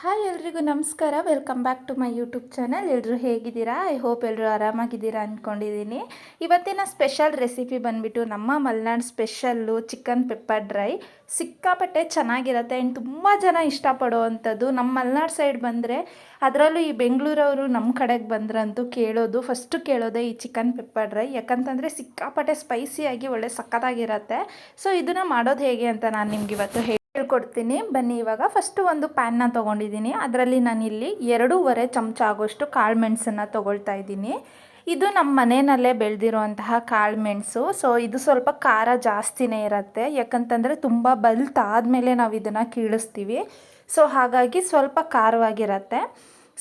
Hi ಎಲ್ರಿಗೂ ನಮಸ್ಕಾರ. Welcome back to my YouTube channel ಎಲ್ಲರೂ ಹೇಗಿದ್ದೀರಾ? ಐ ಹೋಪ್ ಎಲ್ಲರೂ ಆರಾಮಾಗಿದ್ದೀರಾ ಅಂದ್ಕೊಂಡಿದ್ದೀನಿ ಇವತ್ತಿನ ಸ್ಪೆಷಲ್ ರೆಸಿಪಿ ಬಂದುಬಿಟ್ಟು ನಮ್ಮ Malenadu special chicken pepper dry ಸಿಕ್ಕಾಪಟ್ಟೆ ಚೆನ್ನಾಗಿರುತ್ತೆ. ಆ್ಯಂಡ್ ತುಂಬ ಜನ ಇಷ್ಟಪಡೋವಂಥದ್ದು ನಮ್ಮ ಮಲೆನಾಡು ಸೈಡ್ ಬಂದರೆ ಅದರಲ್ಲೂ ಈ ಬೆಂಗಳೂರವರು ನಮ್ಮ ಕಡೆಗೆ ಬಂದ್ರಂತೂ ಕೇಳೋದು ಫಸ್ಟು ಕೇಳೋದೇ ಈ ಚಿಕನ್ ಪೆಪ್ಪರ್ ಡ್ರೈ ಯಾಕಂತಂದರೆ ಸಿಕ್ಕಾಪಟ್ಟೆ ಸ್ಪೈಸಿಯಾಗಿ ಒಳ್ಳೆ ಸಕ್ಕತ್ತಾಗಿರುತ್ತೆ. ಸೊ ಇದನ್ನು ಮಾಡೋದು ಹೇಗೆ ಅಂತ ನಾನು ನಿಮ್ಗೆ ಇವತ್ತು ಹೇಳಿ ಹೇಳ್ಕೊಡ್ತೀನಿ. ಬನ್ನಿ, ಇವಾಗ ಫಸ್ಟು ಒಂದು ಪ್ಯಾನ್ನ ತೊಗೊಂಡಿದ್ದೀನಿ. ಅದರಲ್ಲಿ ನಾನಿಲ್ಲಿ ಎರಡೂವರೆ ಚಮಚ ಆಗೋಷ್ಟು ಕಾಳು ಮೆಣಸನ್ನು ತೊಗೊಳ್ತಾ ಇದ್ದೀನಿ. ಇದು ನಮ್ಮ ಮನೆಯಲ್ಲೇ ಬೆಳೆದಿರುವಂತಹ ಕಾಳು ಮೆಣಸು. ಸೊ ಇದು ಸ್ವಲ್ಪ ಖಾರ ಜಾಸ್ತಿನೇ ಇರುತ್ತೆ. ಯಾಕಂತಂದರೆ ತುಂಬ ಬಲ್ತಾದಮೇಲೆ ನಾವು ಇದನ್ನು ಕೀಳಿಸ್ತೀವಿ. ಸೊ ಹಾಗಾಗಿ ಸ್ವಲ್ಪ ಖಾರವಾಗಿರುತ್ತೆ.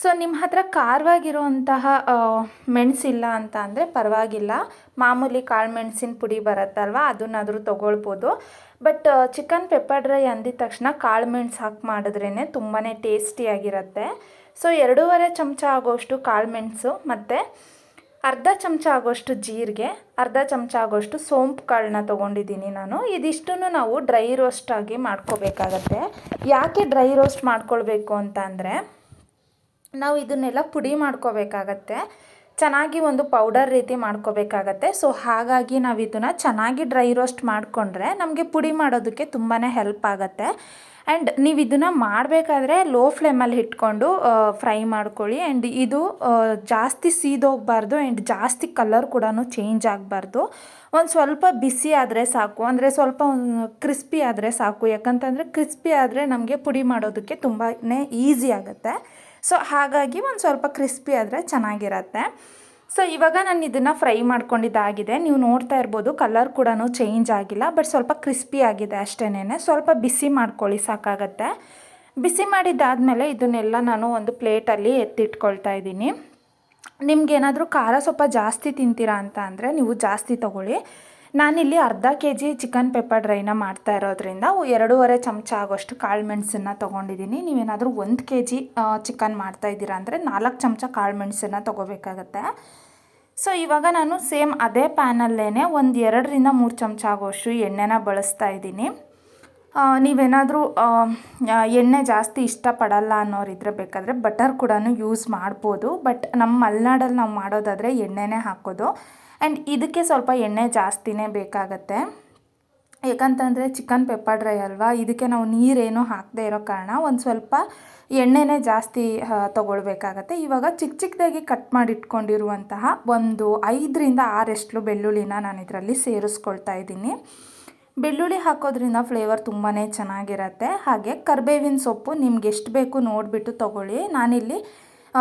ಸೊ ನಿಮ್ಮ ಹತ್ರ ಖಾರವಾಗಿರುವಂತಹ ಮೆಣಸಿಲ್ಲ ಅಂತ ಅಂದರೆ ಪರವಾಗಿಲ್ಲ. ಮಾಮೂಲಿ ಕಾಳು ಮೆಣಸಿನ ಪುಡಿ ಬರುತ್ತಲ್ವ? ಅದನ್ನಾದರೂ ತೊಗೊಳ್ಬೋದು. ಬಟ್ ಚಿಕನ್ ಪೆಪ್ಪರ್ ಡ್ರೈ ಅಂದಿದ ತಕ್ಷಣ ಕಾಳು ಮೆಣಸು ಹಾಕಿ ಮಾಡಿದ್ರೇ ತುಂಬಾ ಟೇಸ್ಟಿಯಾಗಿರುತ್ತೆ ಸೊ ಎರಡೂವರೆ ಚಮಚ ಆಗೋಷ್ಟು ಕಾಳು ಮೆಣಸು ಮತ್ತು ಅರ್ಧ ಚಮಚ ಆಗೋಷ್ಟು ಜೀರಿಗೆ, ಅರ್ಧ ಚಮಚ ಆಗೋಷ್ಟು ಸೋಂಪು ಕಾಳನ್ನ ತೊಗೊಂಡಿದ್ದೀನಿ ನಾನು. ಇದಿಷ್ಟನ್ನು ನಾವು ಡ್ರೈ ರೋಸ್ಟಾಗಿ ಮಾಡ್ಕೋಬೇಕಾಗತ್ತೆ. ಯಾಕೆ ಡ್ರೈ ರೋಸ್ಟ್ ಮಾಡ್ಕೊಳ್ಬೇಕು ಅಂತ ಅಂದರೆ ನಾವು ಇದನ್ನೆಲ್ಲ ಪುಡಿ ಮಾಡ್ಕೋಬೇಕಾಗತ್ತೆ. ಚೆನ್ನಾಗಿ ಒಂದು ಪೌಡರ್ ರೀತಿ ಮಾಡ್ಕೋಬೇಕಾಗತ್ತೆ. ಸೊ, ಹಾಗಾಗಿ ನಾವು ಇದನ್ನು ಚೆನ್ನಾಗಿ ಡ್ರೈ ರೋಸ್ಟ್ ಮಾಡಿಕೊಂಡ್ರೆ ನಮಗೆ ಪುಡಿ ಮಾಡೋದಕ್ಕೆ ತುಂಬಾ ಹೆಲ್ಪ್ ಆಗುತ್ತೆ. ಆ್ಯಂಡ್ ನೀವು ಇದನ್ನು ಮಾಡಬೇಕಾದ್ರೆ ಲೋ ಫ್ಲೇಮಲ್ಲಿ ಇಟ್ಕೊಂಡು ಫ್ರೈ ಮಾಡ್ಕೊಳ್ಳಿ. ಆ್ಯಂಡ್ ಇದು ಜಾಸ್ತಿ ಸೀದೋಗಬಾರ್ದು ಆ್ಯಂಡ್ ಜಾಸ್ತಿ ಕಲರ್ ಕೂಡ ಚೇಂಜ್ ಆಗಬಾರ್ದು. ಒಂದು ಸ್ವಲ್ಪ ಬಿಸಿ ಆದರೆ ಸಾಕು. ಅಂದರೆ ಸ್ವಲ್ಪ ಕ್ರಿಸ್ಪಿ ಆದರೆ ಸಾಕು. ಯಾಕಂತಂದರೆ ಕ್ರಿಸ್ಪಿ ಆದರೆ ನಮಗೆ ಪುಡಿ ಮಾಡೋದಕ್ಕೆ ತುಂಬಾ ಈಸಿ ಆಗುತ್ತೆ. ಸೊ ಹಾಗಾಗಿ ಒಂದು ಸ್ವಲ್ಪ ಕ್ರಿಸ್ಪಿ ಆದರೆ ಚೆನ್ನಾಗಿರತ್ತೆ. ಸೊ ಇವಾಗ ನಾನು ಇದನ್ನು ಫ್ರೈ ಮಾಡ್ಕೊಂಡಿದ್ದಾಗಿದೆ. ನೀವು ನೋಡ್ತಾ ಇರ್ಬೋದು ಕಲರ್ ಕೂಡ ಚೇಂಜ್ ಆಗಿಲ್ಲ ಬಟ್ ಸ್ವಲ್ಪ ಕ್ರಿಸ್ಪಿ ಆಗಿದೆ ಅಷ್ಟೇನೆ ಸ್ವಲ್ಪ ಬಿಸಿ ಮಾಡ್ಕೊಳ್ಳಿ, ಸಾಕಾಗತ್ತೆ. ಬಿಸಿ ಮಾಡಿದ್ದಾದಮೇಲೆ ಇದನ್ನೆಲ್ಲ ನಾನು ಒಂದು ಪ್ಲೇಟಲ್ಲಿ ಎತ್ತಿಟ್ಕೊಳ್ತಾ ಇದ್ದೀನಿ. ನಿಮ್ಗೇನಾದರೂ ಖಾರ ಸ್ವಲ್ಪ ಜಾಸ್ತಿ ತಿಂತೀರಾ ಅಂತ ಅಂದರೆ ನೀವು ಜಾಸ್ತಿ ತೊಗೊಳ್ಳಿ. ನಾನಿಲ್ಲಿ ಅರ್ಧ ಕೆ ಜಿ ಚಿಕನ್ ಪೆಪ್ಪರ್ ಡ್ರೈನ ಮಾಡ್ತಾ ಇರೋದ್ರಿಂದ ಎರಡೂವರೆ ಚಮಚ ಆಗೋಷ್ಟು ಕಾಳು ಮೆಣಸನ್ನು ತೊಗೊಂಡಿದ್ದೀನಿ. ನೀವೇನಾದರೂ ಒಂದು ಕೆ ಜಿ ಚಿಕನ್ ಮಾಡ್ತಾ ಇದ್ದೀರಾ ಅಂದರೆ ನಾಲ್ಕು ಚಮಚ ಕಾಳು ಮೆಣಸನ್ನು ತೊಗೋಬೇಕಾಗತ್ತೆ. ಸೊ, ಇವಾಗ ನಾನು ಸೇಮ್ ಅದೇ ಪ್ಯಾನಲ್ಲೇ ಒಂದು ಎರಡರಿಂದ ಮೂರು ಚಮಚ ಆಗೋಷ್ಟು ಎಣ್ಣೆನ ಬಳಸ್ತಾ ಇದ್ದೀನಿ. ನೀವೇನಾದರೂ ಎಣ್ಣೆ ಜಾಸ್ತಿ ಇಷ್ಟಪಡಲ್ಲ ಅನ್ನೋರಿದ್ರೆ ಬೇಕಾದರೆ ಬಟರ್ ಕೂಡ ಯೂಸ್ ಮಾಡ್ಬೋದು. ಬಟ್ ನಮ್ಮ ಮಲೆನಾಡಲ್ಲಿ ನಾವು ಮಾಡೋದಾದರೆ ಎಣ್ಣೆನೇ ಹಾಕೋದು. ಆ್ಯಂಡ್ ಇದಕ್ಕೆ ಸ್ವಲ್ಪ ಎಣ್ಣೆ ಜಾಸ್ತಿನೇ ಬೇಕಾಗತ್ತೆ. ಯಾಕಂತಂದರೆ ಚಿಕನ್ ಪೆಪ್ಪರ್ ಡ್ರೈ ಅಲ್ವಾ? ಇದಕ್ಕೆ ನಾವು ನೀರೇನು ಹಾಕದೇ ಇರೋ ಕಾರಣ ಒಂದು ಸ್ವಲ್ಪ ಎಣ್ಣೆನೇ ಜಾಸ್ತಿ ತೊಗೊಳ್ಬೇಕಾಗತ್ತೆ. ಇವಾಗ ಚಿಕ್ಕ ಚಿಕ್ಕದಾಗಿ ಕಟ್ ಮಾಡಿಟ್ಕೊಂಡಿರುವಂತಹ ಒಂದು ಐದರಿಂದ ಆರೆಷ್ಟು ಬೆಳ್ಳುಳ್ಳಿನ ನಾನು ಇದರಲ್ಲಿ ಸೇರಿಸ್ಕೊಳ್ತಾ ಇದ್ದೀನಿ. ಬೆಳ್ಳುಳ್ಳಿ ಹಾಕೋದ್ರಿಂದ ಫ್ಲೇವರ್ ತುಂಬಾ ಚೆನ್ನಾಗಿರುತ್ತೆ. ಹಾಗೆ ಕರ್ಬೇವಿನ ಸೊಪ್ಪು ನಿಮ್ಗೆ ಎಷ್ಟು ಬೇಕು ನೋಡಿಬಿಟ್ಟು ತೊಗೊಳ್ಳಿ. ನಾನಿಲ್ಲಿ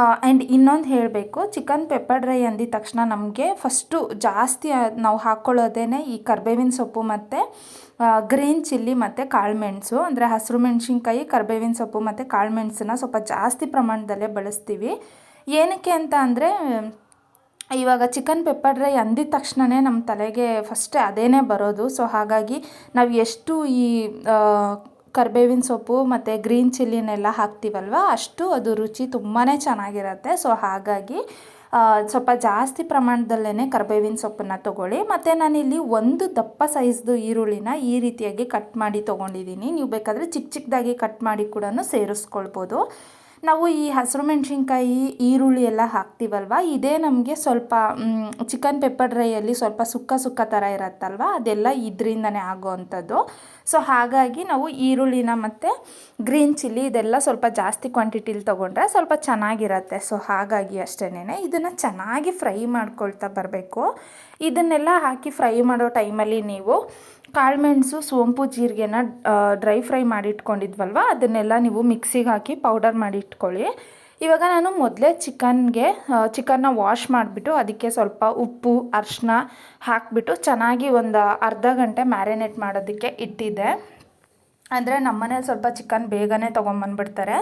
ಆ್ಯಂಡ್ ಇನ್ನೊಂದು ಹೇಳಬೇಕು ಚಿಕನ್ ಪೆಪ್ಪರ್ ಡ್ರೈ ಅಂದಿದ ತಕ್ಷಣ ನಮಗೆ ಫಸ್ಟು ಜಾಸ್ತಿ ನಾವು ಹಾಕ್ಕೊಳ್ಳೋದೇ ಈ ಕರ್ಬೇವಿನ ಸೊಪ್ಪು ಮತ್ತು ಗ್ರೀನ್ ಚಿಲ್ಲಿ ಮತ್ತು ಕಾಳುಮೆಣಸು. ಅಂದರೆ ಹಸಿರು ಮೆಣಸಿನ್ಕಾಯಿ, ಕರ್ಬೇವಿನ ಸೊಪ್ಪು ಮತ್ತು ಕಾಳುಮೆಣಸನ್ನ ಸ್ವಲ್ಪ ಜಾಸ್ತಿ ಪ್ರಮಾಣದಲ್ಲೇ ಬಳಸ್ತೀವಿ. ಏನಕ್ಕೆ ಅಂತ ಅಂದರೆ, ಇವಾಗ ಚಿಕನ್ ಪೆಪ್ಪರ್ ಡ್ರೈ ಅಂದಿದ ತಕ್ಷಣವೇ ನಮ್ಮ ತಲೆಗೆ ಫಸ್ಟ್ ಅದೇನೇ ಬರೋದು. ಸೊ ಹಾಗಾಗಿ ನಾವು ಎಷ್ಟು ಈ ಕರ್ಬೇವಿನ ಸೊಪ್ಪು ಮತ್ತು ಗ್ರೀನ್ ಚಿಲ್ಲಿನೆಲ್ಲ ಹಾಕ್ತೀವಲ್ವ? ಅಷ್ಟು ಅದು ರುಚಿ ತುಂಬಾ ಚೆನ್ನಾಗಿರುತ್ತೆ. ಸೊ ಹಾಗಾಗಿ ಸ್ವಲ್ಪ ಜಾಸ್ತಿ ಪ್ರಮಾಣದಲ್ಲೇ ಕರ್ಬೇವಿನ ಸೊಪ್ಪನ್ನು ತೊಗೊಳ್ಳಿ. ಮತ್ತು ನಾನಿಲ್ಲಿ ಒಂದು ದಪ್ಪ ಸೈಜ್ದು ಈರುಳ್ಳಿನ ಈ ರೀತಿಯಾಗಿ ಕಟ್ ಮಾಡಿ ತೊಗೊಂಡಿದ್ದೀನಿ. ನೀವು ಬೇಕಾದರೆ ಚಿಕ್ಕ ಚಿಕ್ಕದಾಗಿ ಕಟ್ ಮಾಡಿ ಕೂಡ ಸೇರಿಸ್ಕೊಳ್ಬೋದು. ನಾವು ಈ ಹಸಿರು ಮೆಣಸಿನ್ಕಾಯಿ, ಈರುಳ್ಳಿ ಎಲ್ಲ ಹಾಕ್ತೀವಲ್ವ? ಇದೇ ನಮಗೆ ಸ್ವಲ್ಪ ಚಿಕನ್ ಪೆಪ್ಪರ್ ಡ್ರೈಯಲ್ಲಿ ಸ್ವಲ್ಪ ಸುಕ್ಕ ಸುಕ್ಕ ಥರ ಇರತ್ತಲ್ವ? ಅದೆಲ್ಲ ಇದರಿಂದನೇ ಆಗೋವಂಥದ್ದು ಸೊ ಹಾಗಾಗಿ ನಾವು ಈರುಳ್ಳಿನ ಮತ್ತು ಗ್ರೀನ್ ಚಿಲ್ಲಿ ಇದೆಲ್ಲ ಸ್ವಲ್ಪ ಜಾಸ್ತಿ ಕ್ವಾಂಟಿಟಿಲಿ ತೊಗೊಂಡ್ರೆ ಸ್ವಲ್ಪ ಚೆನ್ನಾಗಿರತ್ತೆ. ಸೊ ಹಾಗಾಗಿ ಅಷ್ಟೇ ಇದನ್ನು ಚೆನ್ನಾಗಿ ಫ್ರೈ ಮಾಡ್ಕೊಳ್ತಾ ಬರಬೇಕು. ಇದನ್ನೆಲ್ಲ ಹಾಕಿ ಫ್ರೈ ಮಾಡೋ ಟೈಮಲ್ಲಿ ನೀವು ಕಾಳುಮೆಣಸು ಸೋಂಪು, ಜೀರಿಗೆನ ಡ್ರೈ ಫ್ರೈ ಮಾಡಿ ಇಟ್ಕೊಂಡಿದ್ವಲ್ವ ಅದನ್ನೆಲ್ಲ ನೀವು ಮಿಕ್ಸಿಗೆ ಹಾಕಿ ಪೌಡರ್ ಮಾಡಿ ಇಟ್ಕೊಳ್ಳಿ ಇವಾಗ ನಾನು ಮೊದಲೇ ಚಿಕನ್ಗೆ ಚಿಕನ್ನ ವಾಶ್ ಮಾಡಿಬಿಟ್ಟು ಅದಕ್ಕೆ ಸ್ವಲ್ಪ ಉಪ್ಪು, ಅರಿಶಿನ ಹಾಕಿಬಿಟ್ಟು ಚೆನ್ನಾಗಿ ಒಂದು ಅರ್ಧ ಗಂಟೆ ಮ್ಯಾರಿನೇಟ್ ಮಾಡೋದಕ್ಕೆ ಇಟ್ಟಿದ್ದೆ. ಅಂದರೆ ನಮ್ಮನೇಲಿ ಸ್ವಲ್ಪ ಚಿಕನ್ ಬೇಗನೆ ತೊಗೊಂಬಂದ್ಬಿಡ್ತಾರೆ.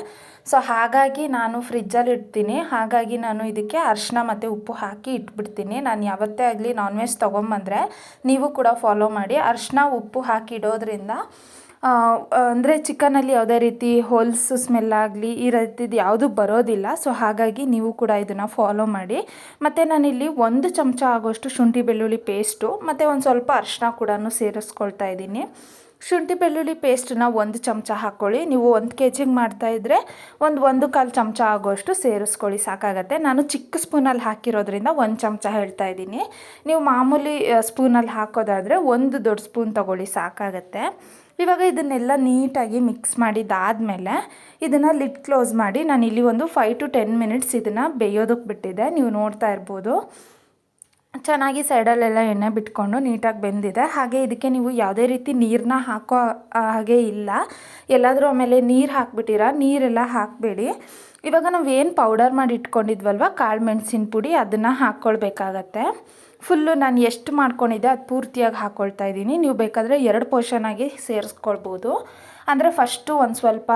ಸೊ ಹಾಗಾಗಿ ನಾನು ಫ್ರಿಜ್ಜಲ್ಲಿ ಇಡ್ತೀನಿ. ಹಾಗಾಗಿ ನಾನು ಇದಕ್ಕೆ ಅರಿಶಿನ ಮತ್ತು ಉಪ್ಪು ಹಾಕಿ ಇಟ್ಬಿಡ್ತೀನಿ. ನಾನು ಯಾವತ್ತೇ ಆಗಲಿ ನಾನ್ ವೆಜ್ ತೊಗೊಂಬಂದರೆ ನೀವು ಕೂಡ ಫಾಲೋ ಮಾಡಿ ಅರಿಶಿನ ಉಪ್ಪು ಹಾಕಿ ಇಡೋದ್ರಿಂದ ಅಂದರೆ ಚಿಕನಲ್ಲಿ ಯಾವುದೇ ರೀತಿ ಹೋಲ್ಸ್ ಸ್ಮೆಲ್ ಆಗಲಿ ಈ ರೀತಿದು ಯಾವುದು ಬರೋದಿಲ್ಲ. ಸೊ ಹಾಗಾಗಿ ನೀವು ಕೂಡ ಇದನ್ನು ಫಾಲೋ ಮಾಡಿ. ಮತ್ತು ನಾನಿಲ್ಲಿ ಒಂದು ಚಮಚ ಆಗೋಷ್ಟು ಶುಂಠಿ ಬೆಳ್ಳುಳ್ಳಿ ಪೇಸ್ಟು ಮತ್ತು ಒಂದು ಸ್ವಲ್ಪ ಅರಿಶಿನ ಕೂಡ ಸೇರಿಸ್ಕೊಳ್ತಾ ಇದ್ದೀನಿ. ಶುಂಠಿ ಬೆಳ್ಳುಳ್ಳಿ ಪೇಸ್ಟನ್ನ ಒಂದು ಚಮಚ ಹಾಕ್ಕೊಳ್ಳಿ. ನೀವು ಒಂದು ಕೆ ಜಿಗೆ ಮಾಡ್ತಾಯಿದ್ರೆ ಒಂದು ಒಂದು ಕಾಲು ಚಮಚ ಆಗೋಷ್ಟು ಸೇರಿಸ್ಕೊಳ್ಳಿ, ಸಾಕಾಗತ್ತೆ. ನಾನು ಚಿಕ್ಕ ಸ್ಪೂನಲ್ಲಿ ಹಾಕಿರೋದ್ರಿಂದ ಒಂದು ಚಮಚ ಹೇಳ್ತಾ ಇದ್ದೀನಿ. ನೀವು ಮಾಮೂಲಿ ಸ್ಪೂನಲ್ಲಿ ಹಾಕೋದಾದರೆ ಒಂದು ದೊಡ್ಡ ಸ್ಪೂನ್ ತೊಗೊಳ್ಳಿ, ಸಾಕಾಗತ್ತೆ. ಇವಾಗ ಇದನ್ನೆಲ್ಲ ನೀಟಾಗಿ ಮಿಕ್ಸ್ ಮಾಡಿದ್ದಾದಮೇಲೆ ಇದನ್ನು ಲಿಡ್ ಕ್ಲೋಸ್ ಮಾಡಿ ನಾನು ಇಲ್ಲಿ ಒಂದು ಫೈವ್ ಟು ಟೆನ್ ಮಿನಿಟ್ಸ್ ಇದನ್ನು ಬೇಯೋದಕ್ಕೆ ಬಿಟ್ಟಿದ್ದೆ. ನೀವು ನೋಡ್ತಾ ಇರ್ಬೋದು. ಚೆನ್ನಾಗಿ ಸೈಡಲ್ಲೆಲ್ಲ ಎಣ್ಣೆ ಬಿಟ್ಕೊಂಡು ನೀಟಾಗಿ ಬೆಂದಿದೆ. ಹಾಗೆ ಇದಕ್ಕೆ ನೀವು ಯಾವುದೇ ರೀತಿ ನೀರನ್ನ ಹಾಕೋ ಹಾಗೆ ಇಲ್ಲ. ಎಲ್ಲಾದರೂ ಆಮೇಲೆ ನೀರು ಹಾಕ್ಬಿಟ್ಟಿರ, ನೀರೆಲ್ಲ ಹಾಕಬೇಡಿ. ಇವಾಗ ನಾವು ಏನು ಪೌಡರ್ ಮಾಡಿ ಇಟ್ಕೊಂಡಿದ್ವಲ್ವ ಕಾಳು ಮೆಣಸಿನ ಪುಡಿ, ಅದನ್ನು ಹಾಕ್ಕೊಳ್ಬೇಕಾಗತ್ತೆ ಫುಲ್ಲು ನಾನು ಎಷ್ಟು ಮಾಡ್ಕೊಂಡಿದ್ದೆ ಅದು ಪೂರ್ತಿಯಾಗಿ ಹಾಕ್ಕೊಳ್ತಾ ಇದ್ದೀನಿ. ನೀವು ಬೇಕಾದರೆ ಎರಡು ಪೋರ್ಷನಾಗಿ ಸೇರಿಸ್ಕೊಳ್ಬೋದು. ಅಂದರೆ ಫಸ್ಟು ಒಂದು ಸ್ವಲ್ಪ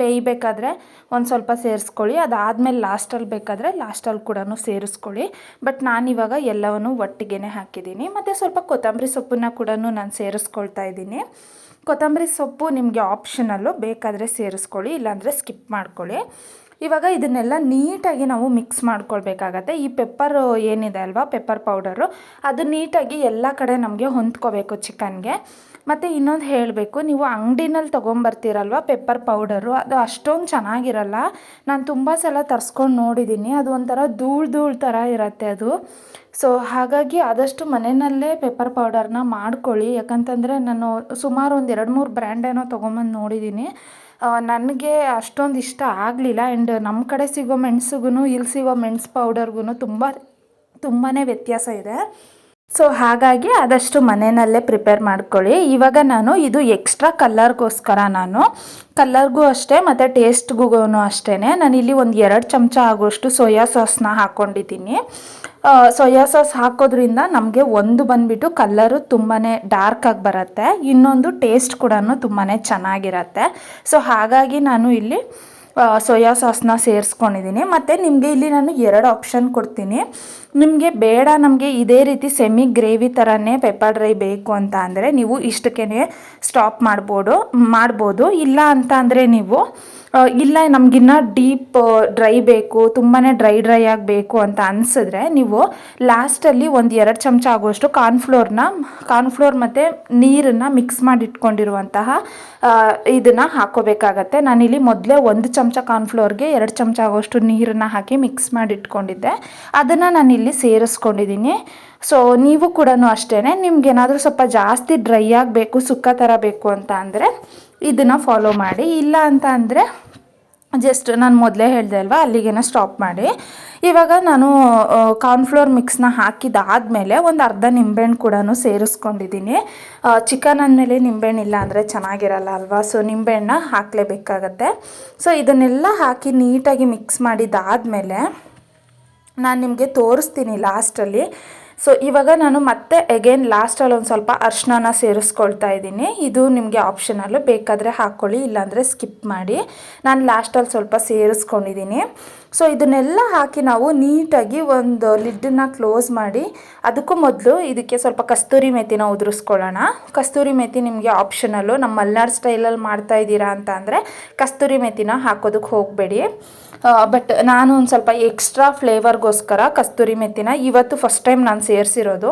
ಬೇಯಬೇಕಾದ್ರೆ ಒಂದು ಸ್ವಲ್ಪ ಸೇರಿಸ್ಕೊಳ್ಳಿ. ಅದಾದಮೇಲೆ ಲಾಸ್ಟಲ್ಲಿ ಬೇಕಾದರೆ ಲಾಸ್ಟಲ್ಲಿ ಕೂಡ ಸೇರಿಸ್ಕೊಳ್ಳಿ. ಬಟ್ ನಾನಿವಾಗ ಎಲ್ಲವನ್ನು ಒಟ್ಟಿಗೆ ಹಾಕಿದ್ದೀನಿ. ಮತ್ತು ಸ್ವಲ್ಪ ಕೊತ್ತಂಬರಿ ಸೊಪ್ಪನ್ನು ಕೂಡ ನಾನು ಸೇರಿಸ್ಕೊಳ್ತಾ ಇದ್ದೀನಿ. ಕೊತ್ತಂಬರಿ ಸೊಪ್ಪು ನಿಮಗೆ ಆಪ್ಷನಲ್ಲು ಬೇಕಾದರೆ ಸೇರಿಸ್ಕೊಳ್ಳಿ, ಇಲ್ಲಾಂದರೆ ಸ್ಕಿಪ್ ಮಾಡ್ಕೊಳ್ಳಿ. ಇವಾಗ ಇದನ್ನೆಲ್ಲ ನೀಟಾಗಿ ನಾವು ಮಿಕ್ಸ್ ಮಾಡ್ಕೊಳ್ಬೇಕಾಗತ್ತೆ. ಈ ಪೆಪ್ಪರ್ ಏನಿದೆ ಅಲ್ವಾ ಪೆಪ್ಪರ್ ಪೌಡರು ಅದು ನೀಟಾಗಿ ಎಲ್ಲ ಕಡೆ ನಮಗೆ ಹೊಂದ್ಕೋಬೇಕು ಚಿಕನ್ಗೆ. ಮತ್ತು ಇನ್ನೊಂದು ಹೇಳಬೇಕು, ನೀವು ಅಂಗಡಿನಲ್ಲಿ ತೊಗೊಂಬರ್ತೀರಲ್ವ ಪೆಪ್ಪರ್ ಪೌಡರು ಅದು ಅಷ್ಟೊಂದು ಚೆನ್ನಾಗಿರಲ್ಲ. ನಾನು ತುಂಬ ಸಲ ತರಿಸ್ಕೊಂಡು ನೋಡಿದ್ದೀನಿ ಅದು ಒಂಥರ ಧೂಳು ಧೂಳು ಥರ ಇರುತ್ತೆ ಅದು. ಸೊ ಹಾಗಾಗಿ ಆದಷ್ಟು ಮನೆಯಲ್ಲೇ ಪೆಪ್ಪರ್ ಪೌಡರ್ನ ಮಾಡ್ಕೊಳ್ಳಿ. ಯಾಕಂತಂದರೆ ನಾನು ಸುಮಾರು ಒಂದು ಎರಡು ಮೂರು ಬ್ರ್ಯಾಂಡೇನೋ ತೊಗೊಂಬಂದು ನೋಡಿದ್ದೀನಿ ನನಗೆ ಅಷ್ಟೊಂದು ಇಷ್ಟ ಆಗಲಿಲ್ಲ. ಆ್ಯಂಡ್ ನಮ್ಮ ಕಡೆ ಸಿಗೋ ಮೆಣಸಿಗೂ ಇಲ್ಲಿ ಸಿಗೋ ಮೆಣಸು ಪೌಡರ್ಗೂ ತುಂಬ ತುಂಬಾ ವ್ಯತ್ಯಾಸ ಇದೆ. ಸೊ ಹಾಗಾಗಿ ಆದಷ್ಟು ಮನೆಯಲ್ಲೇ ಪ್ರಿಪೇರ್ ಮಾಡ್ಕೊಳ್ಳಿ. ಇವಾಗ ನಾನು ಇದು ಎಕ್ಸ್ಟ್ರಾ ಕಲ್ಲರ್ಗೋಸ್ಕರ ನಾನು. ಕಲ್ಲರ್ಗೂ ಅಷ್ಟೇ, ಮತ್ತು ಟೇಸ್ಟ್ಗೂ ಅಷ್ಟೇ ನಾನು ಇಲ್ಲಿ ಒಂದು ಎರಡು ಚಮಚ ಆಗೋಷ್ಟು ಸೋಯಾ ಸಾಸ್ನ ಹಾಕ್ಕೊಂಡಿದ್ದೀನಿ ಸೋಯಾ ಸಾಸ್ ಹಾಕೋದ್ರಿಂದ ನಮಗೆ ಒಂದು ಬಂದುಬಿಟ್ಟು ಕಲ್ಲರು ತುಂಬಾ ಡಾರ್ಕ್ ಆಗಿ ಬರುತ್ತೆ. ಇನ್ನೊಂದು ಟೇಸ್ಟ್ ಕೂಡ ತುಂಬಾ ಚೆನ್ನಾಗಿರತ್ತೆ. ಸೊ ಹಾಗಾಗಿ ನಾನು ಇಲ್ಲಿ ಸೋಯಾ ಸಾಸ್ನ ಸೇರಿಸ್ಕೊಂಡಿದ್ದೀನಿ. ಮತ್ತು ನಿಮಗೆ ಇಲ್ಲಿ ನಾನು ಎರಡು ಆಪ್ಷನ್ ಕೊಡ್ತೀನಿ. ನಿಮಗೆ ಬೇಡ, ನಮಗೆ ಇದೇ ರೀತಿ ಸೆಮಿ ಗ್ರೇವಿ ಥರನೇ ಪೆಪ್ಪರ್ ಡ್ರೈ ಬೇಕು ಅಂತ ಅಂದರೆ ನೀವು ಇಷ್ಟಕ್ಕೆ ಸ್ಟಾಪ್ ಮಾಡ್ಬೋದು ಮಾಡ್ಬೋದು. ಇಲ್ಲ ಅಂತ ಅಂದರೆ ನೀವು ಇಲ್ಲ, ನಮಗಿನ್ನ ಡೀಪ್ ಡ್ರೈ ಬೇಕು ತುಂಬಾ ಡ್ರೈ ಡ್ರೈ ಆಗಬೇಕು ಅಂತ ಅನಿಸಿದ್ರೆ ನೀವು ಲಾಸ್ಟಲ್ಲಿ ಒಂದು ಎರಡು ಚಮಚ ಆಗುವಷ್ಟು ಕಾರ್ನ್ಫ್ಲೋರ್ನ ಕಾರ್ನ್ಫ್ಲೋರ್ ಮತ್ತು ನೀರನ್ನು ಮಿಕ್ಸ್ ಮಾಡಿ ಇಟ್ಕೊಂಡಿರುವಂತಹ ಇದನ್ನು ಹಾಕೋಬೇಕಾಗತ್ತೆ. ನಾನಿಲ್ಲಿ ಮೊದಲೇ ಒಂದು ಚಮಚ ಕಾರ್ನ್ಫ್ಲೋರ್ಗೆ ಎರಡು ಚಮಚ ಆಗುವಷ್ಟು ನೀರನ್ನು ಹಾಕಿ ಮಿಕ್ಸ್ ಮಾಡಿ ಇಟ್ಕೊಂಡಿದ್ದೆ ಅದನ್ನು ನಾನಿಲ್ಲಿ ಸೇರಿಸ್ಕೊಂಡಿದ್ದೀನಿ. ಸೊ ನೀವು ಕೂಡ ಅಷ್ಟೇ ನಿಮ್ಗೆ ಏನಾದರೂ ಸ್ವಲ್ಪ ಜಾಸ್ತಿ ಡ್ರೈ ಆಗಬೇಕು, ಸುಕ್ಕ ಥರ ಬೇಕು ಅಂತ ಅಂದರೆ, ಇದನ್ನು ಫಾಲೋ ಮಾಡಿ. ಇಲ್ಲ ಅಂತ ಅಂದರೆ ಜಸ್ಟ್ ನಾನು ಮೊದಲೇ ಹೇಳಿದೆ ಅಲ್ವಾ, ಅಲ್ಲಿಗೇನ ಸ್ಟಾಪ್ ಮಾಡಿ. ಇವಾಗ ನಾನು ಕಾರ್ನ್ಫ್ಲೋರ್ ಮಿಕ್ಸ್ನ ಹಾಕಿದಾದಮೇಲೆ ಒಂದು ಅರ್ಧ ನಿಂಬೆಹಣ್ಣು ಕೂಡ ಸೇರಿಸ್ಕೊಂಡಿದ್ದೀನಿ ಚಿಕನ್ ಅಂದಮೇಲೆ ನಿಂಬೆಹಣ್ಣು ಇಲ್ಲ ಅಂದರೆ ಚೆನ್ನಾಗಿರಲ್ಲ ಅಲ್ವಾ? ಸೊ ನಿಂಬೆಹಣ್ಣ ಹಾಕಲೇಬೇಕಾಗತ್ತೆ. ಸೊ ಇದನ್ನೆಲ್ಲ ಹಾಕಿ ನೀಟಾಗಿ ಮಿಕ್ಸ್ ಮಾಡಿದಾದಮೇಲೆ, ನಾನು ನಿಮಗೆ ತೋರಿಸ್ತೀನಿ ಲಾಸ್ಟಲ್ಲಿ ಸೊ ಇವಾಗ ನಾನು ಮತ್ತೆ ಎಗೇನ್ ಲಾಸ್ಟಲ್ಲಿ ಒಂದು ಸ್ವಲ್ಪ ಅರ್ಶಿನ ಸೇರಿಸ್ಕೊಳ್ತಾ ಇದ್ದೀನಿ. ಇದು ನಿಮಗೆ ಆಪ್ಷನಲ್ಲು ಬೇಕಾದರೆ ಹಾಕ್ಕೊಳ್ಳಿ ಇಲ್ಲಾಂದರೆ ಸ್ಕಿಪ್ ಮಾಡಿ. ನಾನು ಲಾಸ್ಟಲ್ಲಿ ಸ್ವಲ್ಪ ಸೇರಿಸ್ಕೊಂಡಿದ್ದೀನಿ. ಸೊ ಇದನ್ನೆಲ್ಲ ಹಾಕಿ ನಾವು ನೀಟಾಗಿ ಒಂದು ಲಿಡ್ಡನ್ನ ಕ್ಲೋಸ್ ಮಾಡಿ, ಅದಕ್ಕೂ ಮೊದಲು ಇದಕ್ಕೆ ಸ್ವಲ್ಪ ಕಸ್ತೂರಿ ಮೆಥಿನ ಉದುರಿಸ್ಕೊಳ್ಳೋಣ. ಕಸ್ತೂರಿ ಮೆಥಿ ನಿಮಗೆ ಆಪ್ಷನಲ್ಲು ನಮ್ಮ ಮಲ್ನಾಡ್ ಸ್ಟೈಲಲ್ಲಿ ಮಾಡ್ತಾ ಇದ್ದೀರಾ ಅಂತ ಅಂದರೆ ಕಸ್ತೂರಿ ಮೆಥಿನ ಹಾಕೋದಕ್ಕೆ ಹೋಗಬೇಡಿ. ಬಟ್ ನಾನು ಒಂದು ಸ್ವಲ್ಪ ಎಕ್ಸ್ಟ್ರಾ ಫ್ಲೇವರ್ಗೋಸ್ಕರ ಕಸ್ತೂರಿ ಮೆತ್ತಿನ ಇವತ್ತು ಫಸ್ಟ್ ಟೈಮ್ ನಾನು ಸೇರಿಸಿರೋದು.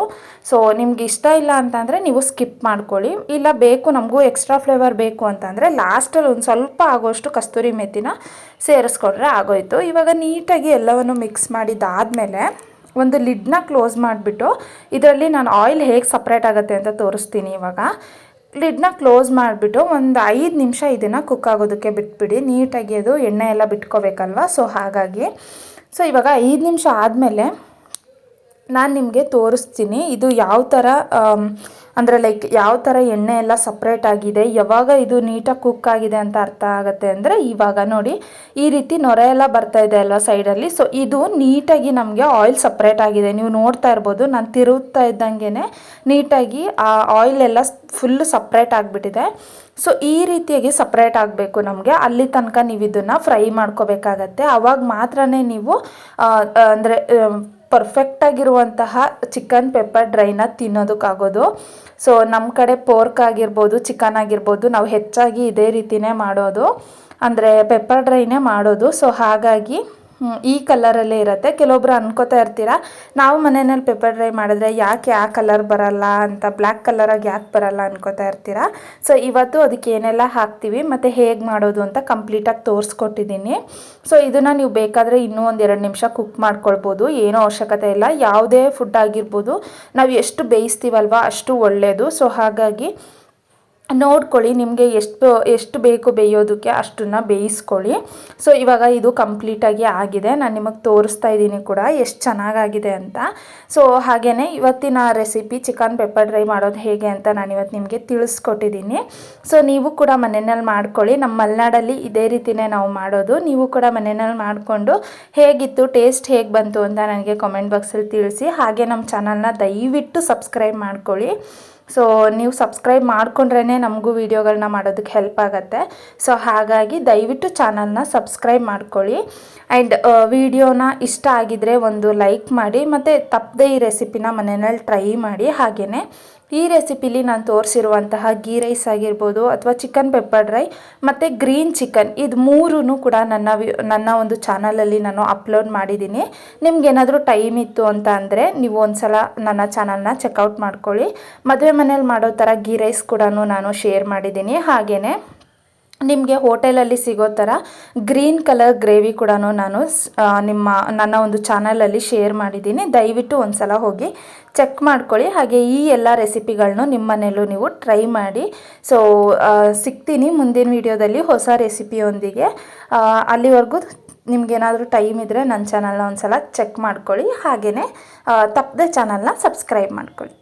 ಸೊ ನಿಮ್ಗೆ ಇಷ್ಟ ಇಲ್ಲ ಅಂತಂದರೆ ನೀವು ಸ್ಕಿಪ್ ಮಾಡ್ಕೊಳ್ಳಿ. ಇಲ್ಲ ಬೇಕು, ನಮಗೂ ಎಕ್ಸ್ಟ್ರಾ ಫ್ಲೇವರ್ ಬೇಕು ಅಂತಂದರೆ ಲಾಸ್ಟಲ್ಲಿ ಒಂದು ಸ್ವಲ್ಪ ಆಗೋಷ್ಟು ಕಸ್ತೂರಿ ಮೆತ್ತಿನ ಸೇರಿಸ್ಕೊಂಡ್ರೆ ಆಗೋಯಿತು. ಇವಾಗ ನೀಟಾಗಿ ಎಲ್ಲವನ್ನು ಮಿಕ್ಸ್ ಮಾಡಿದ್ದಾದಮೇಲೆ ಒಂದು ಲಿಡ್ನ ಕ್ಲೋಸ್ ಮಾಡಿಬಿಟ್ಟು ಇದರಲ್ಲಿ ನಾನು ಆಯಿಲ್ ಹೇಗೆ ಸಪ್ರೇಟ್ ಆಗುತ್ತೆ ಅಂತ ತೋರಿಸ್ತೀನಿ ಇವಾಗ. ಲಿಡ್ನ ಕ್ಲೋಸ್ ಮಾಡಿಬಿಟ್ಟು ಒಂದು ಐದು ನಿಮಿಷ ಇದನ್ನು ಕುಕ್ ಆಗೋದಕ್ಕೆ ಬಿಟ್ಬಿಡಿ. ನೀಟಾಗಿ ಅದು ಎಣ್ಣೆ ಎಲ್ಲ ಬಿಟ್ಕೋಬೇಕಲ್ವ? ಸೊ ಹಾಗಾಗಿ ಸೊ ಇವಾಗ ಐದು ನಿಮಿಷ ಆದಮೇಲೆ ನಾನು ನಿಮಗೆ ತೋರಿಸ್ತೀನಿ. ಇದು ಯಾವ ಥರ ಅಂದರೆ ಲೈಕ್ ಯಾವ ಥರ ಎಣ್ಣೆ ಎಲ್ಲ ಸಪ್ರೇಟ್ ಆಗಿದೆ, ಯಾವಾಗ ಇದು ನೀಟಾಗಿ ಕುಕ್ ಆಗಿದೆ ಅಂತ ಅರ್ಥ ಆಗುತ್ತೆ ಅಂದರೆ ಇವಾಗ ನೋಡಿ ಈ ರೀತಿ ನೊರೆ ಎಲ್ಲ ಬರ್ತಾ ಇದೆ ಅಲ್ವಾ ಸೈಡಲ್ಲಿ ಸೊ ಇದು ನೀಟಾಗಿ ನಮಗೆ ಆಯಿಲ್ ಸಪ್ರೇಟ್ ಆಗಿದೆ. ನೀವು ನೋಡ್ತಾ ಇರ್ಬೋದು, ನಾನು ತಿರುಗ್ತಾ ಇದ್ದಂಗೆ ನೀಟಾಗಿ ಆ ಆಯಿಲ್ ಎಲ್ಲ ಫುಲ್ಲು ಸಪ್ರೇಟ್ ಆಗಿಬಿಟ್ಟಿದೆ. ಸೊ ಈ ರೀತಿಯಾಗಿ ಸಪ್ರೇಟ್ ಆಗಬೇಕು ನಮಗೆ. ಅಲ್ಲಿ ತನಕ ನೀವು ಇದನ್ನು ಫ್ರೈ ಮಾಡ್ಕೋಬೇಕಾಗತ್ತೆ. ಆವಾಗ ಮಾತ್ರ ನೀವು ಅಂದರೆ ಪರ್ಫೆಕ್ಟಾಗಿರುವಂತಹ ಚಿಕನ್ ಪೆಪ್ಪರ್ ಡ್ರೈನ ತಿನ್ನೋದಕ್ಕಾಗೋದು. ಸೊ ನಮ್ಮ ಕಡೆ ಪೋರ್ಕ್ ಆಗಿರ್ಬೋದು ಚಿಕನ್ ಆಗಿರ್ಬೋದು, ನಾವು ಹೆಚ್ಚಾಗಿ ಇದೇ ರೀತಿನೇ ಮಾಡೋದು. ಅಂದರೆ ಪೆಪ್ಪರ್ ಡ್ರೈನೇ ಮಾಡೋದು. ಸೊ ಹಾಗಾಗಿ ಈ ಕಲರಲ್ಲೇ ಇರುತ್ತೆ. ಕೆಲವೊಬ್ರು ಅನ್ಕೋತಾ ಇರ್ತೀರಾ, ನಾವು ಮನೆಯಲ್ಲಿ ಪೇಪರ್ ಡ್ರೈ ಮಾಡಿದ್ರೆ ಯಾಕೆ ಆ ಕಲರ್ ಬರಲ್ಲ ಅಂತ ಬ್ಲ್ಯಾಕ್ ಕಲರಾಗಿ ಯಾಕೆ ಬರಲ್ಲ? ಅನ್ಕೋತಾ ಇರ್ತೀರಾ? ಸೊ ಇವತ್ತು ಅದಕ್ಕೆ ಏನೆಲ್ಲ ಹಾಕ್ತೀವಿ, ಮತ್ತು ಹೇಗೆ ಮಾಡೋದು ಅಂತ ಕಂಪ್ಲೀಟಾಗಿ ತೋರಿಸ್ಕೊಟ್ಟಿದ್ದೀನಿ. ಸೊ ಇದನ್ನು ನೀವು ಬೇಕಾದರೆ ಇನ್ನೂ ಒಂದು ಎರಡು ನಿಮಿಷ ಕುಕ್ ಮಾಡ್ಕೊಳ್ಬೋದು. ಏನೂ ಅವಶ್ಯಕತೆ ಇಲ್ಲ. ಯಾವುದೇ ಫುಡ್ ಆಗಿರ್ಬೋದು, ನಾವು ಎಷ್ಟು ಬೇಯಿಸ್ತೀವಲ್ವ ಅಷ್ಟು ಒಳ್ಳೆಯದು ಸೊ ಹಾಗಾಗಿ ನೋಡ್ಕೊಳ್ಳಿ, ನಿಮಗೆ ಎಷ್ಟು ಎಷ್ಟು ಬೇಕು ಬೇಯೋದಕ್ಕೆ ಅಷ್ಟನ್ನು ಬೇಯಿಸ್ಕೊಳ್ಳಿ. ಸೊ ಇವಾಗ ಇದು ಕಂಪ್ಲೀಟಾಗಿ ಆಗಿದೆ. ನಾನು ನಿಮಗೆ ತೋರಿಸ್ತಾ ಇದ್ದೀನಿ ಕೂಡ ಎಷ್ಟು ಚೆನ್ನಾಗಾಗಿದೆ ಅಂತ. ಸೊ ಹಾಗೆಯೇ ಇವತ್ತಿನ ರೆಸಿಪಿ ಚಿಕನ್ ಪೆಪ್ಪರ್ ಡ್ರೈ ಮಾಡೋದು ಹೇಗೆ ಅಂತ ನಾನು ಇವತ್ತು ನಿಮಗೆ ತಿಳಿಸ್ಕೊಟ್ಟಿದ್ದೀನಿ. ಸೊ ನೀವು ಕೂಡ ಮನೆಯಲ್ಲಿ ಮಾಡ್ಕೊಳ್ಳಿ. ನಮ್ಮ ಮಲೆನಾಡಲ್ಲಿ ಇದೇ ರೀತಿಯೇ ನಾವು ಮಾಡೋದು. ನೀವು ಕೂಡ ಮನೆಯಲ್ಲಿ ಮಾಡಿಕೊಂಡು ಹೇಗಿತ್ತು ಟೇಸ್ಟ್ ಹೇಗೆ ಬಂತು ಅಂತ ನನಗೆ ಕಾಮೆಂಟ್ ಬಾಕ್ಸಲ್ಲಿ ತಿಳಿಸಿ. ಹಾಗೆ ನಮ್ಮ ಚಾನಲ್ನ ದಯವಿಟ್ಟು ಸಬ್ಸ್ಕ್ರೈಬ್ ಮಾಡ್ಕೊಳ್ಳಿ. ಸೊ ನೀವು ಸಬ್ಸ್ಕ್ರೈಬ್ ಮಾಡಿಕೊಂಡ್ರೇ ನಮಗೂ ವೀಡಿಯೋಗಳನ್ನ ಮಾಡೋದಕ್ಕೆ ಹೆಲ್ಪ್ ಆಗುತ್ತೆ. ಸೊ ಹಾಗಾಗಿ ದಯವಿಟ್ಟು ಚಾನಲ್ನ ಸಬ್ಸ್ಕ್ರೈಬ್ ಮಾಡ್ಕೊಳ್ಳಿ. ಆ್ಯಂಡ್ ವಿಡಿಯೋನ ಇಷ್ಟ ಆಗಿದರೆ ಒಂದು ಲೈಕ್ ಮಾಡಿ, ಮತ್ತು ತಪ್ಪದೇ ಈ ರೆಸಿಪಿನ ಮನೆಯಲ್ಲಿ ಟ್ರೈ ಮಾಡಿ ಹಾಗೆಯೇ ಈ ರೆಸಿಪಿಲಿ ನಾನು ತೋರಿಸಿರುವಂತಹ ಗೀ ರೈಸ್ ಆಗಿರ್ಬೋದು ಅಥವಾ ಚಿಕನ್ ಪೆಪ್ಪರ್ ಡ್ರೈ ಮತ್ತು ಗ್ರೀನ್ ಚಿಕನ್ ಇದು ಮೂರೂ ಕೂಡ ನನ್ನ ನನ್ನ ಒಂದು ಚಾನಲಲ್ಲಿ ನಾನು ಅಪ್ಲೋಡ್ ಮಾಡಿದ್ದೀನಿ. ನಿಮ್ಗೇನಾದರೂ ಟೈಮ್ ಇತ್ತು ಅಂತ ಅಂದರೆ ನೀವು ಒಂದ್ಸಲ ನನ್ನ ಚಾನಲ್ನ ಚೆಕ್ಔಟ್ ಮಾಡ್ಕೊಳ್ಳಿ. ಮದುವೆ ಮನೇಲಿ ಮಾಡೋ ಥರ ಗೀ ರೈಸ್ ಕೂಡ ನಾನು ಶೇರ್ ಮಾಡಿದ್ದೀನಿ. ಹಾಗೆಯೇ ನಿಮಗೆ ಹೋಟೆಲಲ್ಲಿ ಸಿಗೋ ಥರ ಗ್ರೀನ್ ಕಲರ್ ಗ್ರೇವಿ ಕೂಡ ನಾನು ನಿಮ್ಮ, ನನ್ನ ಒಂದು ಚಾನಲಲ್ಲಿ ಶೇರ್ ಮಾಡಿದ್ದೀನಿ. ದಯವಿಟ್ಟು ಒಂದು ಸಲ ಹೋಗಿ ಚೆಕ್ ಮಾಡ್ಕೊಳ್ಳಿ. ಹಾಗೆ ಈ ಎಲ್ಲ ರೆಸಿಪಿಗಳನ್ನೂ ನಿಮ್ಮ ಮನೆಯಲ್ಲೂ ನೀವು ಟ್ರೈ ಮಾಡಿ. ಸೊ ಸಿಗ್ತೀನಿ ಮುಂದಿನ ವಿಡಿಯೋದಲ್ಲಿ ಹೊಸ ರೆಸಿಪಿಯೊಂದಿಗೆ. ಅಲ್ಲಿವರೆಗೂ ನಿಮಗೇನಾದರೂ ಟೈಮ್ ಇದ್ದರೆ ನನ್ನ ಚಾನಲ್ನ ಒಂದು ಸಲ ಚೆಕ್ ಮಾಡ್ಕೊಳ್ಳಿ. ಹಾಗೆಯೇ ತಪ್ಪದೆ ಚಾನಲ್ನ ಸಬ್ಸ್ಕ್ರೈಬ್ ಮಾಡ್ಕೊಳ್ಳಿ.